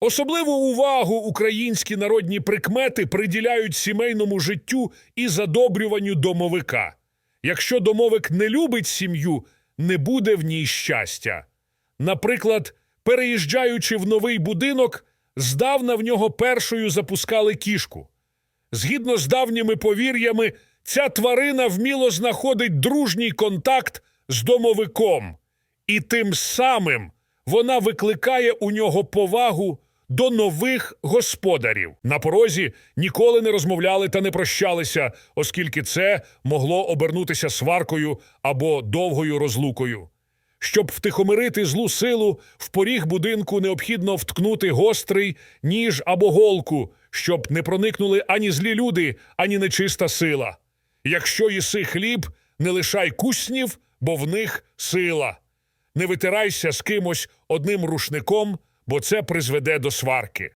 Особливу увагу українські народні прикмети приділяють сімейному життю і задобрюванню домовика. Якщо домовик не любить сім'ю, не буде в ній щастя. Наприклад, переїжджаючи в новий будинок, здавна в нього першою запускали кішку. Згідно з давніми повір'ями, ця тварина вміло знаходить дружній контакт з домовиком, і тим самим вона викликає у нього повагу до нових господарів. На порозі ніколи не розмовляли та не прощалися, оскільки це могло обернутися сваркою або довгою розлукою. Щоб втихомирити злу силу, в поріг будинку необхідно вткнути гострий ніж або голку, щоб не проникнули ані злі люди, ані нечиста сила. Якщо їси хліб, не лишай куснів, бо в них сила. Не витирайся з кимось одним рушником, бо це призведе до сварки.